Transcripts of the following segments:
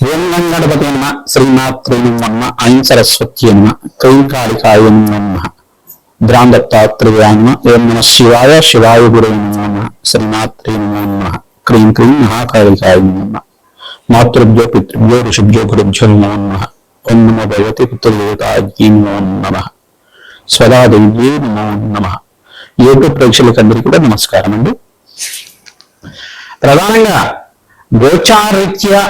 ఓం గంగణపతి నమ శ్రీమాత్రే నమ. ఐం సరస్వతి నమ క్రీం కాళికాయ నమ ద్రాందత్తాత్రేయాయ నమ ఓం నమ శివాయ శివాయ గురే నమ. శ్రీమాత్రే నమ. క్రీం క్రీం మహాకాళికాయ నమ. మాతృభ్యో పితృభ్యో ఋషిభ్యో గురుభ్యో నమో. నమ ఓం నమో భగవతి పితృదేవతాయీ నమో. నమ స్వదాదేవ్యే నమో నమ. యూట్యూబ్ ప్రేక్షకులందరికీ కూడా నమస్కారం అండి ప్రధానంగా గోచారీత్యా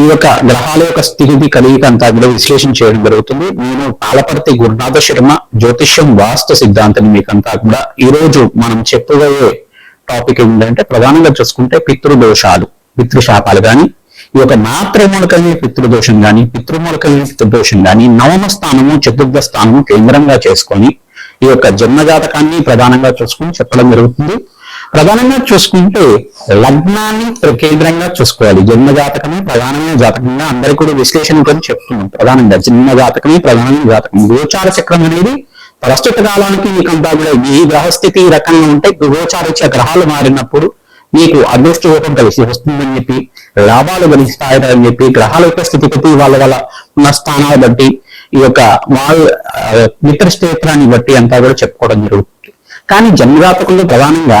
ఈ యొక్క గ్రహాల యొక్క స్థితి కలిగిక అంతా కూడా విశ్లేషణ చేయడం జరుగుతుంది. నేను పాలపర్తి గురునాథ శర్మ జ్యోతిష్యం వాస్తు సిద్ధాంతం మీకంతా కూడా ఈ రోజు మనం చెప్పబోయే టాపిక్ ఏంటంటే ప్రధానంగా చూసుకుంటే పితృదోషాలు పితృశాపాలు కానీ ఈ యొక్క మాతృమూలకమైన పితృదోషం కానీ పితృమూలకమైన పితృదోషం కానీ నవమ స్థానము చతుర్థ స్థానము కేంద్రంగా చేసుకొని ఈ యొక్క జన్మజాతకాన్ని ప్రధానంగా చూసుకొని చెప్పడం జరుగుతుంది. ప్రధానంగా చూసుకుంటే లగ్నాన్ని కేంద్రంగా చూసుకోవాలి. జన్మ జాతకమే ప్రధానమైన జాతకంగా అందరికీ కూడా విశ్లేషణ గురించి చెప్తున్నాం ప్రధానంగా. జన్మ జాతకమే ప్రధానమైన జాతకం. గోచార చక్రం అనేది ప్రస్తుత కాలానికి మీకంతా కూడా ఈ గ్రహస్థితి రకంగా ఉంటే గోచారీత్య గ్రహాలు మారినప్పుడు మీకు అదృష్ట రూపం కలిసి వస్తుందని చెప్పి లాభాలు గణిస్తాయని చెప్పి గ్రహాల యొక్క స్థితిగతి వాళ్ళ గల ఉన్న స్థానాలు బట్టి ఈ యొక్క వాళ్ళ మిత్ర క్షేత్రాన్ని బట్టి అంతా కూడా చెప్పుకోవడం జరుగుతుంది. కానీ జన్మజాతకుల్లో ప్రధానంగా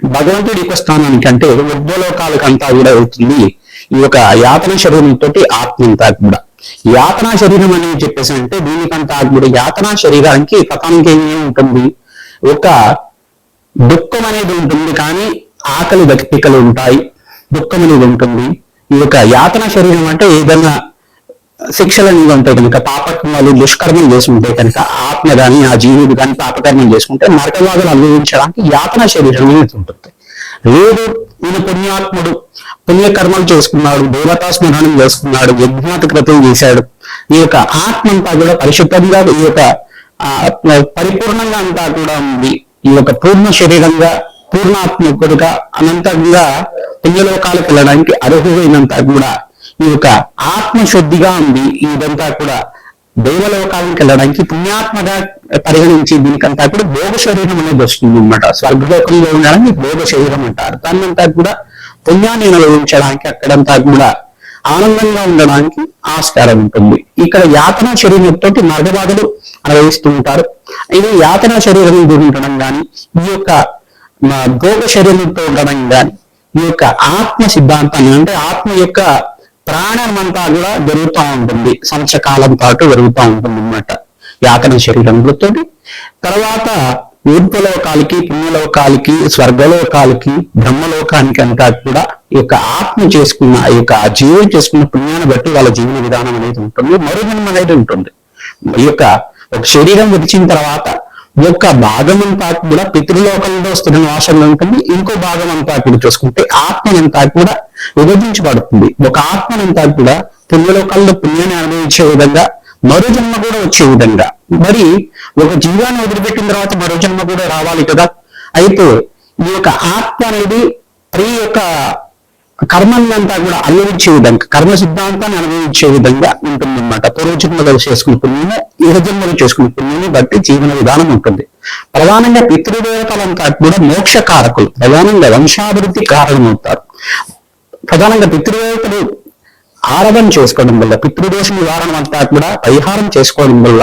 భగవంతుడి యొక్క స్థానానికి అంటే అంతా కూడా అవుతుంది ఈ యొక్క యాతన శరీరంతో ఆత్మ అంతా కూడా. యాతనా శరీరం అనేది చెప్పేసి అంటే దీనికంతా కూడా యాతనా శరీరానికి పతానికి ఏమి ఉంటుంది? ఒక దుఃఖం అనేది ఉంటుంది కానీ ఆకలి వ్యక్తికలు ఉంటాయి. దుఃఖం అనేది ఉంటుంది. ఈ యొక్క యాతన శరీరం అంటే ఏదైనా శిక్షలు అనేవి ఉంటాయి కనుక పాపకర్మలు దుష్కర్మలు చేసుకుంటే కనుక ఆత్మ గాని ఆ జీవుడు కానీ పాపకర్మలు చేసుకుంటే నరకవాదులు అనుభవించడానికి యాతన శరీరం అనేది ఉంటుంది. లేదు ఈయన పుణ్యాత్ముడు పుణ్యకర్మలు చేసుకున్నాడు దేవతా స్మరణం చేసుకున్నాడు యజ్ఞాత కృతం చేశాడు. ఈ యొక్క ఆత్మ అంతా కూడా పరిశుద్ధంగా ఈ యొక్క పరిపూర్ణంగా అంతా కూడా ఉంది ఈ యొక్క పూర్ణ శరీరంగా పూర్ణాత్మకుడుగా అనంతంగా పుణ్యలోకాలకు వెళ్ళడానికి అర్హులైనంత కూడా ఈ యొక్క ఆత్మశుద్ధిగా ఉంది. ఇదంతా కూడా దేవలోకానికి వెళ్ళడానికి పుణ్యాత్మగా పరిగణించి దీనికంతా కూడా భోగ శరీరం అనేది వస్తుంది అనమాట స్వర్గలోకంలో ఉండడానికి భోగ శరీరం అంటారు. దాన్నంతా కూడా పుణ్యాన్ని అనుభవించడానికి అక్కడంతా కూడా ఆనందంగా ఉండడానికి ఆస్కారం ఉంటుంది. ఇక్కడ యాతన శరీరంతో నరగబాధలు అనుభవిస్తూ ఉంటారు. ఇది యాతన శరీరం ఉండడం కానీ ఈ యొక్క భోగ శరీరంతో ఉండడం కానీ ఈ యొక్క ఆత్మ సిద్ధాంతాన్ని అంటే ఆత్మ యొక్క ప్రాణమంతా కూడా జరుగుతూ ఉంటుంది. సంవత్సరకాలం పాటు జరుగుతూ ఉంటుంది అన్నమాట. యాకన శరీరంతో తర్వాత ఊర్ధ్వలోకాలకి పుణ్యలోకాలకి స్వర్గలోకాలకి బ్రహ్మలోకానికి అంతా కూడా ఈ యొక్క ఆత్మ చేసుకున్న ఈ యొక్క జీవం చేసుకున్న పుణ్యాన్ని బట్టి వాళ్ళ జీవన విధానం అనేది ఉంటుంది. మరుజన్మ అనేది ఉంటుంది. ఈ యొక్క ఒక శరీరం విడిచిన తర్వాత ఒక భాగం అంతా కూడా పితృలోకంలో స్థిర నివాసంలో ఉంటుంది. ఇంకో భాగం అంతా కూడా చూసుకుంటే ఆత్మనంతా కూడా విభజించబడుతుంది. ఒక ఆత్మనంతా కూడా పుణ్యలోకాల్లో పుణ్యాన్ని అనుభవించే విధంగా మరో జన్మ కూడా వచ్చే విధంగా. మరి ఒక జీవాన్ని వదిలిపెట్టిన తర్వాత మరో జన్మ కూడా రావాలి కదా? అయితే ఈ యొక్క ఆత్మ అనేది ఈ యొక్క కర్మలంతా కూడా అనుభవించే విధంగా కర్మ సిద్ధాంతాన్ని అనుభవించే విధంగా ఉంటుందన్నమాట. పూర్వజన్మలో చేసుకున్న పుణ్యము ఇహజన్మలో చేసుకున్న పుణ్యము బట్టి జీవన విధానం ఉంటుంది. ప్రధానంగా పితృదేవతలంతా కూడా మోక్ష కారకులు ప్రధానంగా వంశాభివృద్ధి కారణమవుతారు. ప్రధానంగా పితృదేవతలు ఆరాధన చేసుకోవడం వల్ల పితృదోష నివారణ అంతా కూడా పరిహారం చేసుకోవడం వల్ల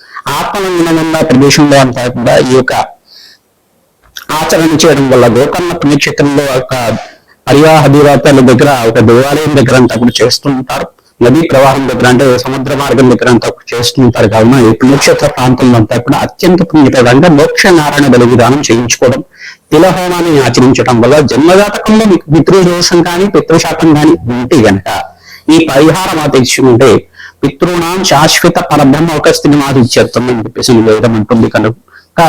ఆత్మలింగం ప్రదేశంలో అంతా కూడా ఈ యొక్క ఆచరణ చేయడం వల్ల గోకర్ణ పుణ్యక్షేత్రంలో ఒక పరివాహ దేవతల దగ్గర ఒక దేవాలయం దగ్గర అంతా కూడా చేస్తుంటారు నదీ ప్రవాహం దగ్గర అంటే సముద్ర మార్గం దగ్గర అంతా చేస్తూ చేస్తుంటారు కావున ఈ పుణ్యక్షేత్ర ప్రాంతంలో అంతా కూడా అత్యంత పుణ్యకరంగా మోక్ష నారాయణ బలి విధానం చేయించుకోవడం తిలహోమాన్ని ఆచరించడం వల్ల జన్మజాతకంలో మీకు పితృదోషం కానీ పితృశాతం కానీ ఉంటే గనక ఈ పరిహారం ఆచరించుకుంటే పితృనాం శాశ్వత పరబ్రహ్మ ఒక స్థితి మాదిచ్చేస్తాం అని చెప్పేసి వేదం అంటుంది కనుక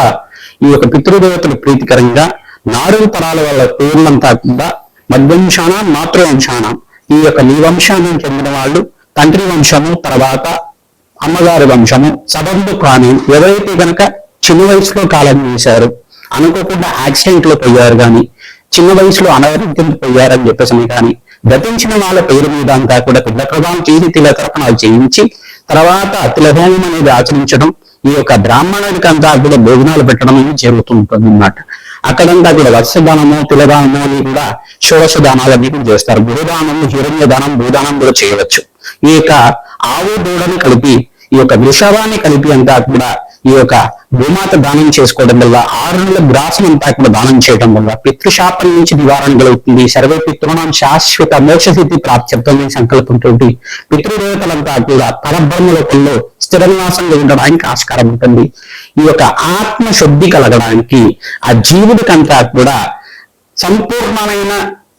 ఈ యొక్క పితృదేవతలు ప్రీతికరంగా నాలుగు తరాల వాళ్ళ పేర్లంతా కూడా మధ్వంశాన మాతృవంశాన. ఈ యొక్క నీ వంశానికి చెందిన వాళ్ళు తండ్రి వంశము తర్వాత అమ్మగారి వంశము సబంధు కానీ ఎవరైతే గనక చిన్న వయసులో కాలం చేశారు అనుకోకుండా యాక్సిడెంట్లో పోయారు కానీ చిన్న వయసులో అనారోగ్యం పోయారని చెప్పేసి కానీ గతించిన వాళ్ళ పేరు మీద అంతా కూడా పిల్ల ప్రభావం చేసి తిలతర్పణాలు చేయించి తర్వాత తిలహోమం అనేది ఆచరించడం ఈ యొక్క బ్రాహ్మణుడికి అంతా కూడా భోజనాలు పెట్టడం అనేది జరుగుతుంటుంది అన్నమాట అక్కడంతా కూడా వత్సదానము తిలదానము అని కూడా షోడశ దానాలన్నీ కూడా చేస్తారు. గురుదానము హిరణ్య దానం భూదానం కూడా చేయవచ్చు. ఈ యొక్క ఆవు దూడని కలిపి ఈ యొక్క వృషభాన్ని కలిపి అంతా కూడా ఈ యొక్క భూమాత దానం చేసుకోవడం వల్ల ఆరు నెలల గ్రాసం అంతా కూడా దానం చేయడం వల్ల పితృశాపం నుంచి నివారణ కలుగుతుంది. సర్వే పితృణం శాశ్వత మోక్షసిద్ధి ప్రాప్త్యర్థం సంకల్పంతో పితృదేవతలంతా కూడా పరబ్రహ్మ లోకంలో స్థిరనివాసంగా ఉండడానికి ఆస్కారం ఉంటుంది. ఈ యొక్క ఆత్మ శుద్ధి కలగడానికి ఆ జీవుడికంతా కూడా సంపూర్ణమైన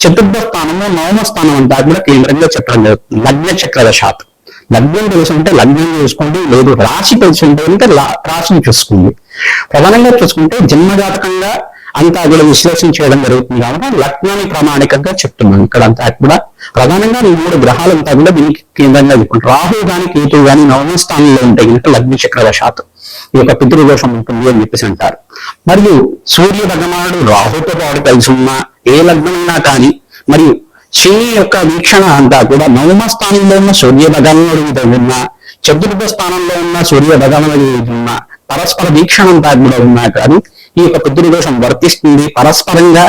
చతుర్థ స్థానము నవమ స్థానం అంతా కూడా కేంద్రంగా చెప్పడం జరుగుతుంది లగ్న చక్రదశాత్. లగ్నం తెలుసు అంటే లగ్నం చూసుకోండి లేదు రాశి తెలుసు ఉంటే అంటే రాశిని చూసుకోండి ప్రధానంగా చూసుకుంటే జన్మజాతకంగా అంతా కూడా విశ్లేషణ చేయడం జరుగుతుంది కాబట్టి లగ్నాన్ని ప్రామాణికంగా చెప్తున్నాను. ఇక్కడ అంతా కూడా ప్రధానంగా ఈ మూడు గ్రహాలంతా కూడా దీనికి కేంద్రంగా చెప్పుకుంటారు రాహు గాని కేతు గాని నవమ స్థానంలో ఉంటాయి కనుక లగ్న చక్రదశాత్ ఈ యొక్క పితృదోషం ఉంటుంది అని చెప్పేసి అంటారు. మరియు సూర్య భగవానుడు రాహుతో పాటు కలిసి ఉన్న ఏ లగ్నమైనా కానీ మరియు శని యొక్క వీక్షణ అంతా కూడా నవమ స్థానంలో ఉన్న సూర్య భగవానుడి మీద ఉన్న చతుర్థ స్థానంలో ఉన్న సూర్య భగవానుడి మీద ఉన్న పరస్పర వీక్షణ అంతా కూడా ఉన్నా కానీ ఈ యొక్క పితృదోషం వర్తిస్తుంది. పరస్పరంగా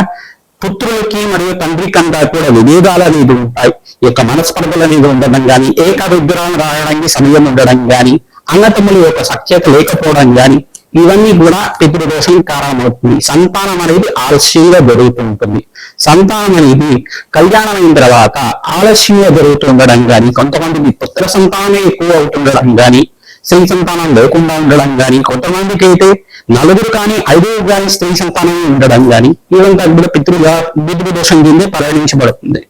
పుత్రులకి మరియు తండ్రికి అంతా కూడా విభేదాలు అనేది ఉంటాయి. ఈ యొక్క మనస్పర్ధలు అనేది ఉండడం కానీ ఏక విగ్రహం రాయడానికి సమయం ఉండడం కానీ అన్నతమ్ముల యొక్క సఖ్యత లేకపోవడం కానీ ఇవన్నీ కూడా పితృదోషం కారణమవుతుంది. సంతానం అనేది ఆలస్యంగా జరుగుతూ ఉంటుంది. సంతానం అనేది కళ్యాణం అయిన తర్వాత ఆలస్యంగా జరుగుతుండడం కానీ కొంతమందికి పుత్ర సంతానమే ఎక్కువ అవుతుండడం కానీ స్త్రీ సంతానం లేకుండా ఉండడం కానీ కొంతమందికి అయితే నలుగురు కానీ ఐదుగురు కానీ స్త్రీ సంతానం ఉండడం కానీ ఇవంతా కూడా పితృగా దోషం కిందే పరిగణించబడుతుంది.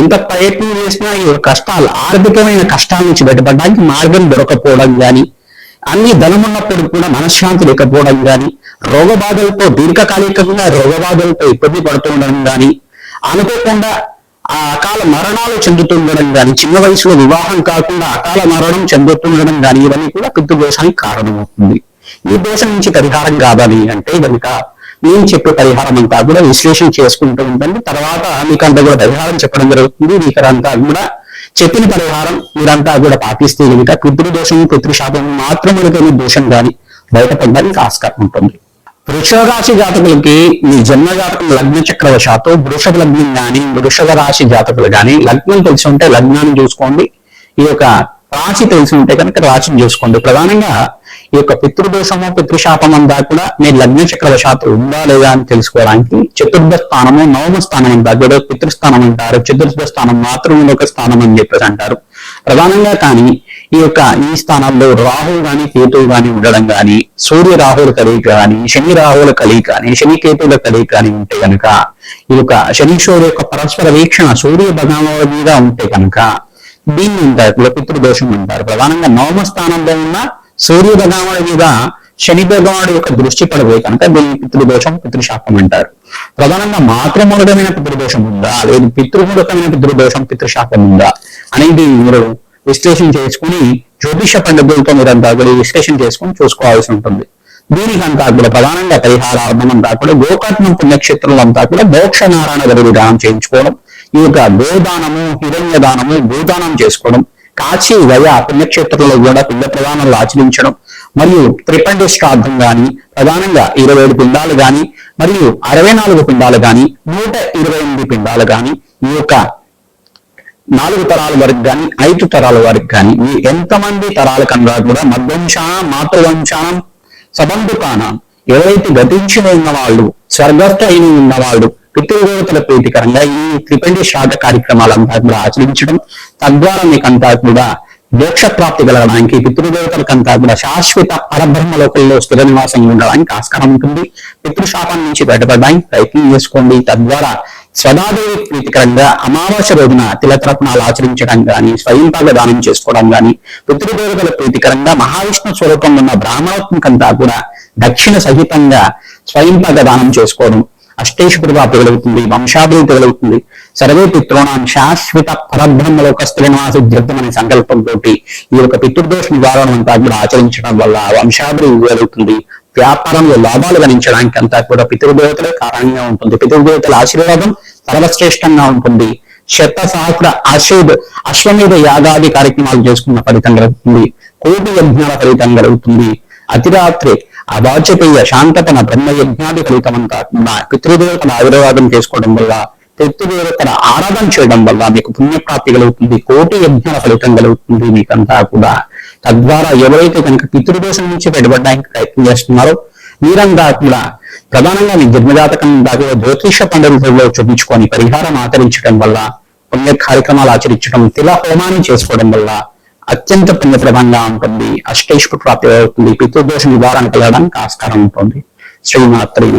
ఎంత ప్రయత్నం చేసినా ఈ కష్టాలు ఆర్థికమైన కష్టాల నుంచి బయటపడడానికి మార్గం దొరకపోవడం కానీ అన్ని ధనమున్నప్పుడు కూడా మనశ్శాంతి లేకపోవడం కానీ రోగబాధలతో దీర్ఘకాలికంగా రోగబాధలతో ఇబ్బంది పడుతుండడం కానీ అనుకోకుండా ఆ అకాల మరణాలు చెందుతుండడం కానీ చిన్న వయసులో వివాహం కాకుండా అకాల మరణం చెందుతుండడం కానీ ఇవన్నీ కూడా పితృదోషానికి కారణమవుతుంది. ఈ దోషం నుంచి పరిహారం కాదని అంటే కనుక నేను చెప్పే పరిహారం అంతా కూడా విశ్లేషణ చేసుకుంటూ ఉంటుంది తర్వాత మీకు అంతా కూడా పరిహారం చెప్పడం జరుగుతుంది. మీకు అంతా కూడా చెప్పిన పరిహారం మీరంతా కూడా పాటిస్తే కనుక పితృదోషము పితృశాపం మాత్రమే కానీ దోషం కానీ బయటపడడానికి ఆస్కారం ఉంటుంది. వృషభ రాశి జాతకులకి మీ జన్మ జాతకం లగ్న చక్రవశాత్తు వృషభ లగ్నం కానీ వృషభ రాశి జాతకులు కానీ లగ్నం తెలిసి ఉంటే లగ్నాన్ని చూసుకోండి. ఈ యొక్క రాశి తెలిసి ఉంటే కనుక రాశిని చూసుకోండి. ప్రధానంగా ఈ యొక్క పితృదోషము పితృశాపం అంతా కూడా మీ లగ్న చక్రవశాత్తు ఉందా లేదా అని తెలుసుకోవడానికి చతుర్థ స్థానము నవమ స్థానం అంతా కూడా పితృస్థానం అంటారు. చతుర్థ స్థానం మాత్రమే ఒక స్థానం అని చెప్పేసి అంటారు. ప్రధానంగా కానీ ఈ యొక్క ఈ స్థానాల్లో రాహువు గాని కేతువు గాని ఉండడం గాని సూర్య రాహుల కలయిక గాని శని రాహుల కలయిక కానీ శని కేతువుల కలయిక గాని ఉంటే కనుక ఈ యొక్క శనీశ్వరు యొక్క పరస్పర వీక్షణ సూర్య భగవానుడి మీద ఉంటే కనుక దీన్ని అంటారు కూడా అంటారు. ప్రధానంగా నవమ స్థానంలో ఉన్న సూర్యభగవానుడి మీద శని భగవానుడి యొక్క దృష్టి పడబోయి కనుక దీన్ని పితృదోషం పితృశాపం అంటారు. ప్రధానంగా మాతృమూలకమైన పితృదోషం ఉందా? లేదు పితృమూలకమైన పితృదోషం పితృశాపం ఉందా? అనేది మీరు విశ్లేషణ చేసుకుని జ్యోతిష పండితులతో మీరంతా కూడా విశ్లేషణ చేసుకుని చూసుకోవాల్సి ఉంటుంది. దీనికంతా కూడా ప్రధానంగా పరిహారార్థం అంతా కూడా గోకర్ణం పుణ్యక్షేత్రులంతా కూడా మోక్ష నారాయణ గారి విధానం చేయించుకోవడం ఈ యొక్క గోదానము హిరణ్య దానము భూదానం చేసుకోవడం కాశీ వయ పుణ్యక్షేత్రంలో కూడా పిండ ప్రదానాలు ఆచరించడం మరియు త్రిపండి శ్రాద్ధం గాని ప్రధానంగా ఇరవై ఏడు పిండాలు గాని మరియు అరవై నాలుగు పిండాలు గాని నూట ఇరవై ఎనిమిది పిండాలు గాని ఈ యొక్క నాలుగు తరాల వరకు కానీ ఐదు తరాల వరకు కానీ ఈ ఎంతమంది తరాల కన్నా కూడా మధ్వంశానం మాతృవంశానం సబంధుకానం ఎవరైతే గతించి ఉన్న వాళ్ళు స్వర్గస్థ అయిన ఉన్న వాళ్ళు పితృదేవతల ప్రీతికరంగా ఈ త్రిపండి శ్రాద్ధ కార్యక్రమాలంతా కూడా ఆచరించడం తద్వారా మీకంతా కూడా మోక్ష ప్రాప్తి కలగడానికి పితృదేవతలకంతా కూడా శాశ్వత పరబ్రహ్మ లోకంలో స్థిర నివాసం ఉండడానికి ఆస్కారం ఉంటుంది. పితృశాపం నుంచి బయటపడడానికి ప్రయత్నం చేసుకోండి. తద్వారా స్వదాదేవి ప్రీతికరంగా అమావాస్య రోజున తిలతరత్నాలు ఆచరించడం కానీ స్వయంపాక దానం చేసుకోవడం కానీ పితృదేవతల ప్రీతికరంగా మహావిష్ణు స్వరూపంలో ఉన్న బ్రాహ్మణోత్మకంతా కూడా దక్షిణ సహితంగా స్వయంపాక దానం చేసుకోవడం అష్టేశ్వరి ప్రాప్తి కలుగుతుంది వంశాభివృద్ధి కలుగుతుంది సర్వే పితృణాం శాశ్వత పరబ్రహ్మలోక శ్రీనివాస జీవితం అనే సంకల్పంతో ఈ యొక్క పితృదోష నివారణ అంతా కూడా ఆచరించడం వల్ల వంశాభిని కలుగుతుంది వ్యాపారంలో లాభాలు గణించడానికి అంతా కూడా పితృదేవతలే కారణంగా ఉంటుంది. పితృదేవతల ఆశీర్వాదం సర్వశ్రేష్టంగా ఉంటుంది. శత సహస్ర అశ్వద్ అశ్వమేధ యాగాది కార్యక్రమాలు చేసుకున్న ఫలితం కలుగుతుంది. కోటి యజ్ఞాల ఫలితం కలుగుతుంది. అతిరాత్రి అవాచపేయ శాంతతన బ్రహ్మ యజ్ఞాది ఫలితం కాకుండా పితృదేవతను పితృదేవతల ఆశీర్వాదం చేసుకోవడం వల్ల పితృదేవతల ఆరాధన చేయడం వల్ల మీకు పుణ్యప్రాప్తి కలుగుతుంది కోటి యజ్ఞాల ఫలితం కలుగుతుంది మీకంతా కూడా. తద్వారా ఎవరైతే కనుక పితృదోషం నుంచి బయటపడడానికి ప్రయత్నం చేస్తున్నారో మీరంతా కూడా ప్రధానంగా మీ జన్మజాతకం దాకా జ్యోతిష పండుగలో చూపించుకొని పరిహారం ఆచరించడం వల్ల పుణ్య కార్యక్రమాలు ఆచరించడం తిల హోమాన్ని చేసుకోవడం వల్ల అత్యంత పుణ్యప్రదంగా ఉంటుంది. అష్టైష్పు ప్రాప్తి అవుతుంది. పితృదోష నివారణ కలగడానికి ఆస్కారం ఉంటుంది. శ్రీమాత్రి